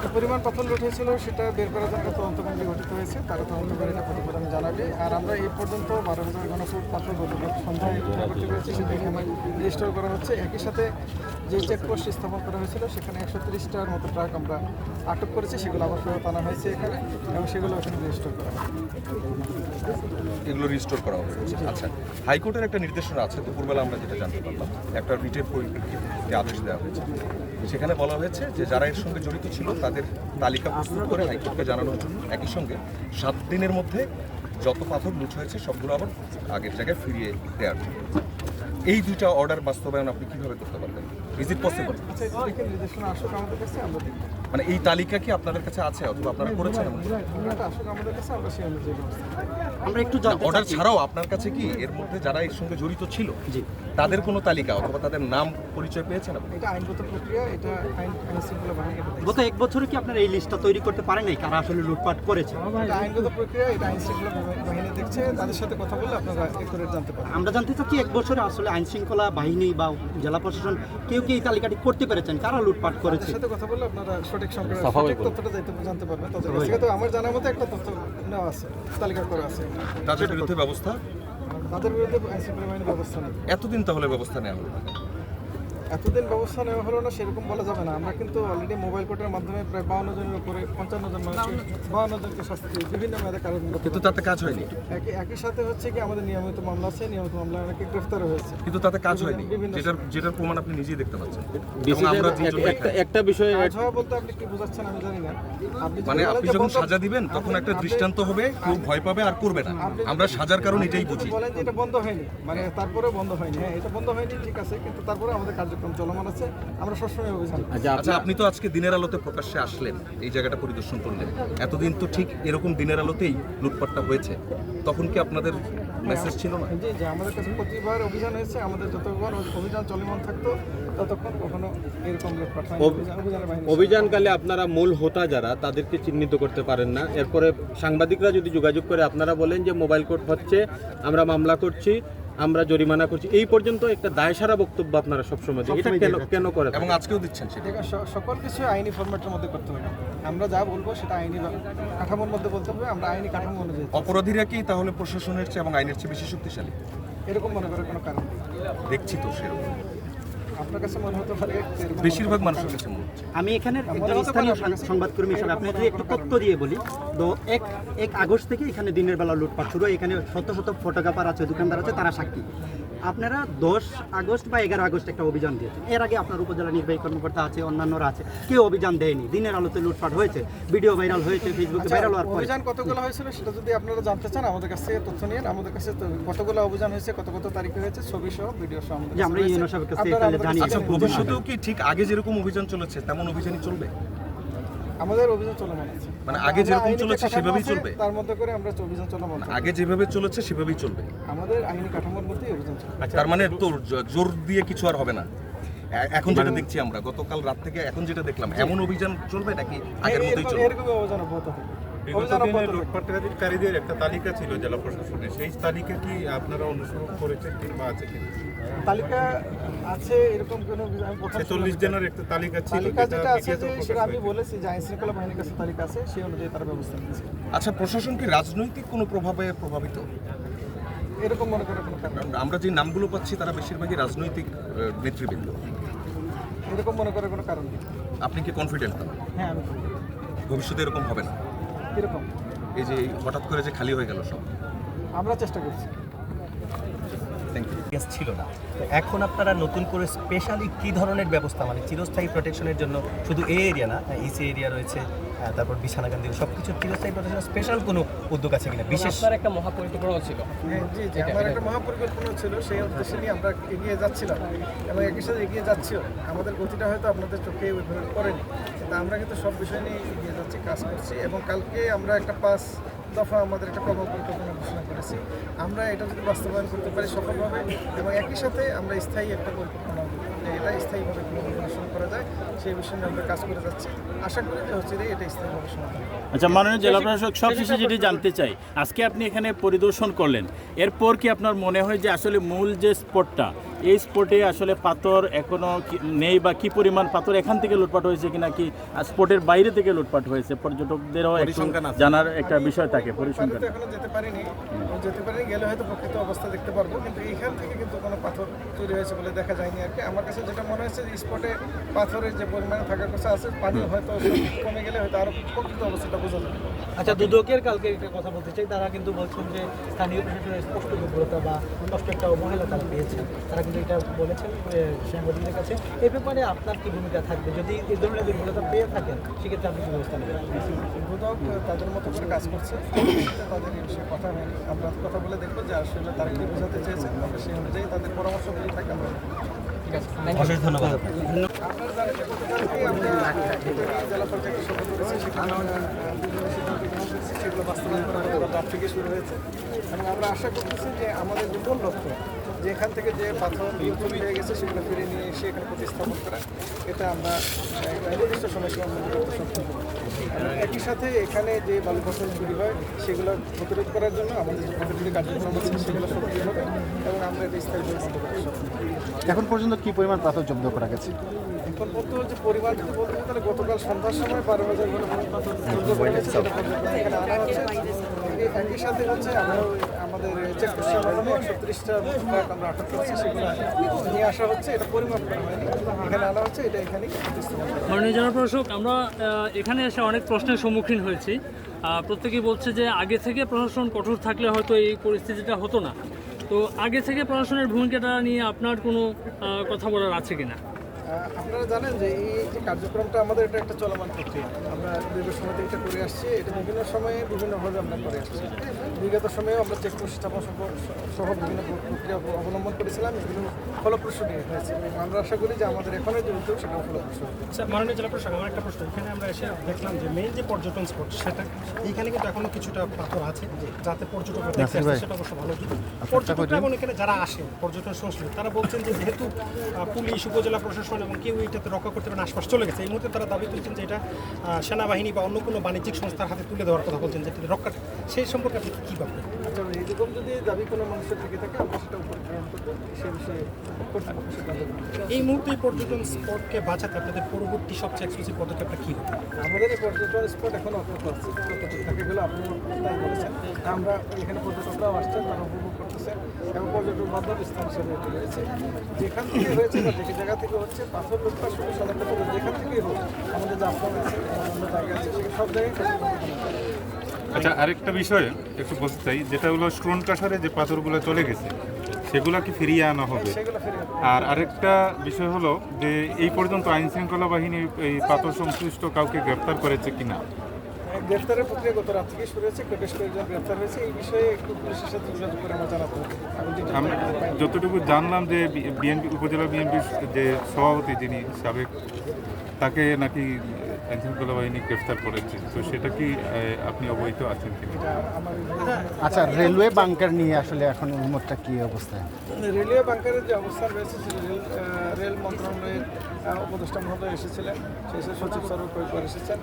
কি পরিমাণ পাথর হয়েছিল, সেটা বের করার জন্য একটা তদন্ত কমিটি গঠিত হয়েছে। তারা তদন্ত করে এটা প্রতিবেদন জানাবে। আর আমরা এই পর্যন্ত বারো হাজার ঘনফুট পাথর গতকাল সন্ধ্যায় উদ্ধার এখানে রেজিস্টার করা হচ্ছে। একই সাথে যে চেকপোস্ট স্থাপন করা হয়েছিল, সেখানে একশো তিরিশটার মতো ট্রাক আমরা আটক করেছি, সেগুলো আবার ফেরত আনা হয়েছে এখানে, এবং সেগুলো এখানে রেজিস্টার করা এগুলো রিস্টোর করা হবে। আচ্ছা হাইকোর্টের একটা নির্দেশনা আছে, দুপুরবেলা আমরা যেটা জানতে পারলাম। একটা রিটের পরিপ্রেক্ষিতে আদেশ দেওয়া হয়েছে। সেখানে বলা হয়েছে যে যারা এর সঙ্গে জড়িত ছিল তাদের তালিকা প্রস্তুত করে হাইকোর্টকে জানানোর জন্য একই সঙ্গে সাত দিনের মধ্যে যত পাথর লুচ হয়েছে, সবগুলো আবার আগের জায়গায় ফিরিয়ে দেওয়ার জন্য। এই দুইটা অর্ডার বাস্তবায়ন আপনি কীভাবে করতে পারবেন? ইজ ইট পসিবল মানে এই তালিকা কি আপনাদের কাছে আছে অথবা আপনারা করেছেন আমরা একটু জানতে অর্ডার চাচ্ছি- ছাড়াও আপনার কাছে কি এর মধ্যে যারা এর সঙ্গে জড়িত ছিল তাদের কোনো তালিকা অথবা তাদের নাম পরিচয় পেয়েছেন আপনি? এটা আইনগত প্রক্রিয়া এটা আইন আইন শৃঙ্খলা বাহিনী গত এক বছরে কি আপনারা এই লিস্টটা তৈরি করতে পারেন নাই? কারা আসলে লুটপাট করেছে? এটা আইনগত প্রক্রিয়া এটা আইন শৃঙ্খলা বাহিনী- দেখছে তাদের সাথে কথা বললে আপনারা একুরেট জানতে পারবেন। আমরা জানতে চাচ্ছি এক বছরে আসলে আইন শৃঙ্খলা বাহিনী বা জেলা প্রশাসন কেউ কি এই তালিকাটি করতে পেরেছেন? কারা লুটপাট করেছে? তাদের সাথে কথা বললে আপনারা সঠিক সংখ্যা সঠিক তথ্যটা জানতে পারবেন তাদের কাছ তো আমার জানার মতো একটা তথ্য নেওয়া আছে তালিকা করা আছে। তাদের বিরুদ্ধে ব্যবস্থা তাদের বিরুদ্ধে ব্যবস্থা নেই এতদিন তাহলে ব্যবস্থা নেওয়া হলো। এতদিন ব্যবস্থা নেওয়া হলো না সেরকম বলা যাবে না। আমরা কিন্তু অলরেডি মোবাইল কোর্টের মাধ্যমে প্রায় বাউন্ন জনের উপরে পঞ্চান্ন জন মানুষকে বাউন্ন জনকে শাস্তি বিভিন্ন মেয়াদে কারণ কিন্তু তাতে কাজ হয়নি। একই একই সাথে হচ্ছে কি আমাদের নিয়মিত মামলা আছে নিয়মিত মামলা অনেকে গ্রেফতার হয়েছে। কিন্তু তাতে কাজ হয়নি। যেটার যেটার প্রমাণ আপনি নিজেই দেখতে পাচ্ছেন। আমরা একটা বিষয়ে কাজ হওয়া বলতে আপনি কি বোঝাচ্ছেন আমি জানি না। আপনি মানে আপনি যখন সাজা দিবেন তখন একটা দৃষ্টান্ত হবে কেউ ভয় পাবে আর করবে না। আমরা সাজার কারণ এটাই বুঝি। বলেন যে এটা বন্ধ হয়নি মানে তারপরে বন্ধ হয়নি হ্যাঁ এটা বন্ধ হয়নি ঠিক আছে কিন্তু তারপরে আমাদের কার্যক্রম চলমান আছে আমরা সবসময় অভিযান আচ্ছা আচ্ছা আপনি তো আজকে দিনের আলোতে প্রকাশ্যে আসলেন এই জায়গাটা পরিদর্শন করলেন। এতদিন তো ঠিক এরকম দিনের আলোতেই লুটপাটটা হয়েছে। তখন কি আপনাদের মেসেজ ছিল না? জি যে আমাদের কাছে প্রতিবার অভিযান হয়েছে আমাদের যতবার অভিযান চলমান থাকতো ততক্ষণ কখনো এরকম লুটপাট অভিযানকালে আপনারা মূল হোতা যারা তাদেরকে চিহ্নিত করতে পারেন না। এরপরে সাংবাদিকরা যদি যোগাযোগ করে আপনারা বলেন যে মোবাইল কোর্ট হচ্ছে আমরা মামলা করছি আমরা জরিমানা করছি। এই পর্যন্ত একটা দায়সারা বক্তব্য আপনারা সবসময়। এটা কেন কেন করে এবং আজকেও দিচ্ছেন সেটা। সকল কিছু আইনি ফরম্যাটের মধ্যে করতে হবে। আমরা যা বলব সেটা আইনি কাঠামোর মধ্যে বলতে হবে আমরা আইনি কাঠামো অনুযায়ী অপরাধীরা কি তাহলে প্রশাসনের চেয়ে এবং আইনের চেয়ে বেশি শক্তিশালী? এরকম মনে করার কোনো কারণ নেই। দেখছি তো সেরকম। আপনার কাছে মনে হতে পারে বেশিরভাগ মানুষের কাছে মনে হচ্ছে। আমি এখানে একজন স্থানীয়। সংবাদকর্মী হিসাবে আপনাকে একটু তথ্য দিয়ে বলি। তো এক এক আগস্ট থেকে এখানে দিনের বেলা লুটপাট শুরু হয়। এখানে শত শত ফটোগ্রাফার আছে দোকানদার আছে তারা সাক্ষী। আপনারা দশ আগস্ট বা এগারো আগস্ট একটা অভিযান দিয়েছেন। এর আগে আপনার উপজেলা নির্বাহী কর্মকর্তা আছে অন্যান্যরা আছে। কেউ অভিযান দেয়নি। দিনের আলোতে লুটপাট হয়েছে ভিডিও ভাইরাল হয়েছে ফেসবুকে আচ্ছা, ভাইরাল হওয়ার অভিযান কতগুলো হয়েছিল সেটা যদি আপনারা জানতে চান আমাদের কাছে তথ্য নিন। আমাদের কাছে কতগুলো অভিযান হয়েছে কত কত তারিখে হয়েছে ছবি সহ ভিডিও সহ আমরা ইউনো সাহেবের কাছে। ভবিষ্যতেও কি ঠিক আগে যেরকম অভিযান চলেছে তেমন অভিযানই চলবে? আমাদের অভিযান চলমান আছে। মানে আগে যেরকম চলেছে সেভাবেই চলবে? তার মধ্যে করে আমরা অভিযান চলমান আছে। আগে যেভাবে চলেছে সেভাবেই চলবে। আমাদের আইনি কাঠামোর মধ্যেই অভিযান চলবে। তার মানে জোর দিয়ে কিছু আর হবে না। এখন যেটা দেখছি আমরা গতকাল রাত থেকে এখন যেটা দেখলাম এমন অভিযান চলবে নাকি আগের মতোই চলবে? এরকম অভিযান অব্যাহত থাকবে। বিগত দিনে অব্যাহত একটা তালিকা ছিল জেলা সেই তালিকা কি আপনারা অনুসরণ করেছেন কিংবা আছে কি তালিকা আছে এরকম কোনো ছেচল্লিশ জনের একটা তালিকা ছিল তালিকা যেটা আছে যে সেটা আমি বলেছি যে আইন শৃঙ্খলা বাহিনীর কাছে তালিকা আছে সেই অনুযায়ী তারা ব্যবস্থা আচ্ছা প্রশাসন কি রাজনৈতিক কোনো প্রভাবে প্রভাবিত? এরকম মনে করে কোনো কারণ আমরা যে নামগুলো পাচ্ছি তারা বেশিরভাগই রাজনৈতিক নেতৃবৃন্দ। এরকম মনে করার কোনো কারণ নেই। আপনি কি কনফিডেন্ট হ্যাঁ আমি ভবিষ্যতে এরকম হবে না? এরকম এই যে হঠাৎ করে যে খালি হয়ে গেল সব। আমরা চেষ্টা করছি। থ্যাংক ইউ ছিল না। তো এখন আপনারা নতুন করে স্পেশালি কি ধরনের ব্যবস্থা মানে চিরস্থায়ী প্রোটেকশনের জন্য শুধু এই এরিয়া না ইসি এরিয়া রয়েছে তারপর বিছানাকান্দি সব কিছু চিরস্থায়ী প্রোটেকশন স্পেশাল কোনো উদ্যোগ আছে কিনা? বিশেষ আপনার একটা মহাপরিকল্পনা ছিল। হ্যাঁ, জি জি আমার একটা মহাপরিকল্পনা ছিল সেই উদ্দেশ্যে নিয়ে আমরা এগিয়ে যাচ্ছিলাম এবং একই সাথে এগিয়ে যাচ্ছিও। আমাদের গতিটা হয়তো আপনাদের চোখে ওইভাবে পড়েনি কিন্তু আমরা কিন্তু সব বিষয় নিয়ে এগিয়ে যাচ্ছি কাজ করছি এবং কালকে আমরা একটা পাঁচ দফা আমাদের একটা কর্ম পরিকল্পনা ঘোষণা করেছি। আমরা এটা যদি বাস্তবায়ন করতে পারি সফলভাবে, এবং একই সাথে আমরা স্থায়ী একটা পরিকল্পনা এটা স্থায়ীভাবে অনুসরণ করা যায়, সেই বিষয়ে নিয়ে আমরা কাজ করে যাচ্ছি। আশা করি যে হচ্ছে এটা স্থায়ীভাবে সমাধান। আচ্ছা মাননীয় জেলা প্রশাসক সবশেষে যেটি জানতে চাই, আজকে আপনি এখানে পরিদর্শন করলেন। এরপর কি আপনার মনে হয় যে আসলে মূল যে স্পটটা এই স্পটে আসলে পাথর এখনও কি- নেই বা কি পরিমাণ পাথর এখান থেকে লুটপাট হয়েছে কিনা কি স্পটের বাইরে থেকে লুটপাট হয়েছে পর্যটকদেরও জানার একটা বিষয় থাকে আমি পরিসংখ্যান। যেতে পারিনি। যেতে পারিনি গেলে হয়তো প্রকৃত অবস্থা দেখতে পারব কিন্তু এইখান থেকে কিন্তু কোনো পাথর তৈরি হয়েছে বলে দেখা যায়নি আর কি। আমার কাছে যেটা মনে হয়েছে যে স্পটে পাথরের যে পরিমাণে থাকার কথা আছে পানি হয়তো কমে গেলে হয়তো আরও প্রকৃত অবস্থাটা বোঝা যাবে। আচ্ছা দুদকের কালকে একটা কথা বলতে চাই। তারা কিন্তু বলছেন যে স্থানীয় প্রশাসনের স্পষ্ট দুর্বলতা বা স্পষ্ট একটা অবহেলা তারা পেয়েছেন তারা কিন্তু এটা বলেছেন সাংবাদিকদের কাছে। এই ব্যাপারে আপনার কি ভূমিকা থাকবে? যদি এই ধরনের দুর্বলতা পেয়ে থাকেন, সেক্ষেত্রে আপনি কি ব্যবস্থা নেবেন? দুদক তাদের মতো করে কাজ করছে। তাদের এই কথা হয়নি আমরা কথা বলে দেখব যে আসলে তারা কি বোঝাতে চেয়েছেন। আমরা সেই অনুযায়ী তাদের পরামর্শ যদি থাকে আমরা অশেষ ধন্যবাদ সেগুলো বাস্তবায়ন করা থেকে শুরু হয়েছে। এবং আমরা আশা করতেছি যে আমাদের দুর্বল লক্ষ্য যে এখান থেকে যে পাথর চুরি হয়ে গেছে সেগুলো ফিরে নিয়ে এসে এখানে প্রতিস্থাপন করা। এটা আমরা একটা নির্দিষ্ট সময়সীমার মধ্যে করতে সক্ষম একই সাথে এখানে যে বালু ফসল চুরি হয় সেগুলো প্রতিরোধ করার জন্য আমাদের যে প্রতিরোধী কার্যক্রম আছে সেগুলো সক্রিয় হবে এবং আমরা এটা সক্ষম এখন পর্যন্ত কি পরিমাণ পাথর জব্দ করা গেছে? এখন পর্যন্ত যে পরিমাণ যদি বলতে তাহলে গতকাল সন্ধ্যার সময় বারো হাজার পাথর জব্দ করা পর্যটন এখানে আনা হচ্ছে। একই- সাথে হচ্ছে আমরা আমাদের চেকপোস্টের মাধ্যমে একশো আমরা আটক সেগুলো নিয়ে আসা হচ্ছে, এটা পরিমাপ করা হয়নি। এখানে আনা হচ্ছে, এটা এখানে। মাননীয় আমরা এখানে এসে অনেক প্রশ্নের সম্মুখীন হয়েছি। প্রত্যেকেই বলছে যে আগে থেকে প্রশাসন কঠোর থাকলে হয়তো এই পরিস্থিতিটা হতো না। তো আগে থেকে প্রশাসনের ভূমিকাটা নিয়ে আপনার কোনো কথা বলার আছে কিনা? আপনারা জানেন যে এই যে কার্যক্রমটা আমাদের এটা একটা চলমান প্রক্রিয়া। আমরা দীর্ঘ সময় থেকে এটা করে আসছি এটা বিভিন্ন সময়ে বিভিন্নভাবে আমরা করে আসছি। বিগত সময়েও আমরা চেকপোস্ট স্থাপন সহ- সহ বিভিন্ন প্রক্রিয়া অবলম্বন করেছিলাম এগুলো ফলপ্রসূ নিয়ে হয়েছে। এবং আমরা আশা করি যে আমাদের এখনের যে উদ্যোগ সেটাও ফলপ্রসূ মাননীয় জেলা প্রশাসক আমার একটা প্রশ্ন। এখানে আমরা এসে দেখলাম যে মেইন যে পর্যটন স্পট সেটা এইখানে কিন্তু এখনও কিছুটা পাথর আছে। যাতে পর্যটকরা দেখতে আসছে সেটা অবশ্য ভালো। দিক পর্যটকরা এখন এখানে যারা আসে পর্যটন সংস্কৃতি তারা বলছেন যে যেহেতু পুলিশ উপজেলা প্রশাসন এবং কেউ এটাতে রক্ষা করতে পারেন আশপাশ চলে গেছে। এই মুহূর্তে তারা দাবি তুলছেন যে এটা সেনাবাহিনী বা অন্য কোনো বাণিজ্যিক সংস্থার হাতে তুলে দেওয়ার কথা বলছেন যে রক্ষা সেই সম্পর্কে আপনি কী ভাববেন? এরকম যদি দাবি কোনো মানুষের থেকে থাকে আমরা সেটা উপর গ্রহণ করব সে বিষয়ে এই মুহূর্তে পর্যটন স্পটকে বাঁচাতে আপনাদের পরবর্তী সবচেয়ে এক্সক্লুসিভ পদক্ষেপটা কী হবে? আমাদের এই পর্যটন স্পট এখন অব্যাহত আছে। থাকে গেলে আপনি তাই বলেছেন। আমরা এখানে পর্যটকরাও আসছেন তারা উপভোগ করতেছেন এবং পর্যটন বান্ধব স্থান হিসেবে এটি রয়েছে। যেখান থেকে হয়েছে বা যে জায়গা থেকে হচ্ছে পাথর লোকটা শুধু করবে যেখান থেকেই হোক আমাদের যে আশ্রম আছে অন্য জায়গা আছে সব জায়গায়। আচ্ছা আরেকটা বিষয় একটু বলতে চাই যেটা হলো স্টোন কাসারে যে পাথরগুলো চলে গেছে সেগুলো কি ফিরিয়ে আনা হবে? আর আরেকটা বিষয় হলো যে এই পর্যন্ত আইন শৃঙ্খলা বাহিনী এই পাথর সংশ্লিষ্ট কাউকে গ্রেপ্তার করেছে কিনা? গ্রেফতারের প্রক্রিয়া গত রাত থেকে শুরু হয়েছে বেশ কয়েকজন গ্রেফতার হয়েছে। এই বিষয়ে একটু পুলিশের সাথে যোগাযোগ করে আমরা জানাতে আমরা। যতটুকু জানলাম যে বিএনপি উপজেলা বিএনপির যে সভাপতি যিনি সাবেক তাকে নাকি আইন শৃঙ্খলা বাহিনী গ্রেফতার করেছে তো সেটা কি আপনি অবহিত আছেন কিনা? আচ্ছা রেলওয়ে বাংকার নিয়ে আসলে এখন এই মুহূর্তে কি অবস্থা? রেলওয়ে বাংকারের যে অবস্থা রয়েছে রেল মন্ত্রণালয়ের উপদেষ্টা মহোদয় এসেছিলেন সেই সাথে সচিব কয়েকবার এসেছেন।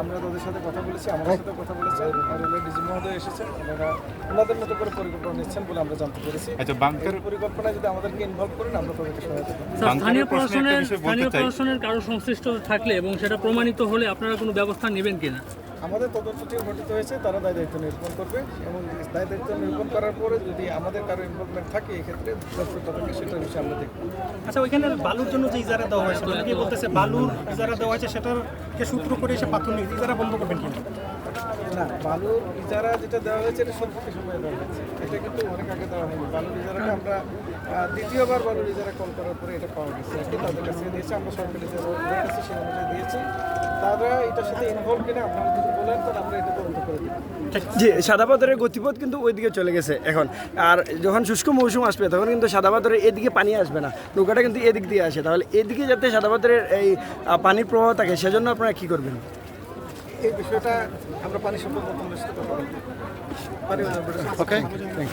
আমরা তাদের সাথে কথা বলেছি আমাদের সাথে কথা বলেছেন রেলওয়ে ডিজি মহোদয় এসেছেন ওনারা ওনাদের মতো করে পরিকল্পনা নিচ্ছেন বলে আমরা জানতে পেরেছি। আচ্ছা বাংকার পরিকল্পনায় যদি আমাদেরকে ইনভলভ করেন আমরা তাদেরকে সহায়তা করব। স্থানীয় প্রশাসনের স্থানীয় প্রশাসনের কারও সংশ্লিষ্ট থাকলে এবং সেটা প্রমাণিত হলে আপনারা কোনো ব্যবস্থা নেবেন কিনা? আমাদের তদন্ত টিম গঠিত হয়েছে তারা দায় দায়িত্ব নিরূপণ করবে এবং দায় দায়িত্ব নিরূপণ করার পরে যদি আমাদের কারও ইনভলভমেন্ট থাকে এক্ষেত্রে থাকে সেটার বিষয়ে আমরা দেখব। আচ্ছা ওইখানে বালুর জন্য যে ইজারা দেওয়া হয়েছে অনেকেই বলতেছে বালুর ইজারা দেওয়া হয়েছে সেটাকে সূত্র করে এসে পাথর নিয়ে ইজারা বন্ধ করবেন কিনা না বালুর ইজারা যেটা দেওয়া হয়েছে এটা সম্পর্কে সময় দেওয়া হয়েছে। এটা কিন্তু অনেক আগে দেওয়া হয়নি। বালুর ইজারাটা আমরা দ্বিতীয়বার বালুর ইজারা কল করার পরে এটা পাওয়া গেছে। আর কি তাদের কাছে দিয়েছে আমরা সরকারি যে দিয়েছি সেই অনুযায়ী দিয়েছি। তারা এটার সাথে ইনভলভ কিনা আপনারা জি সাদা পাথরের গতিপথ কিন্তু ওইদিকে চলে গেছে এখন। আর যখন শুষ্ক মৌসুম আসবে তখন কিন্তু সাদা পাথরের এদিকে পানি আসবে না। নৌকাটা কিন্তু এদিক দিয়ে আসে। তাহলে এদিকে যাতে সাদা পাথরের এই পানির প্রবাহ থাকে সেজন্য আপনারা কী করবেন? এই বিষয়টা আমরা পানি ওকে থ্যাংক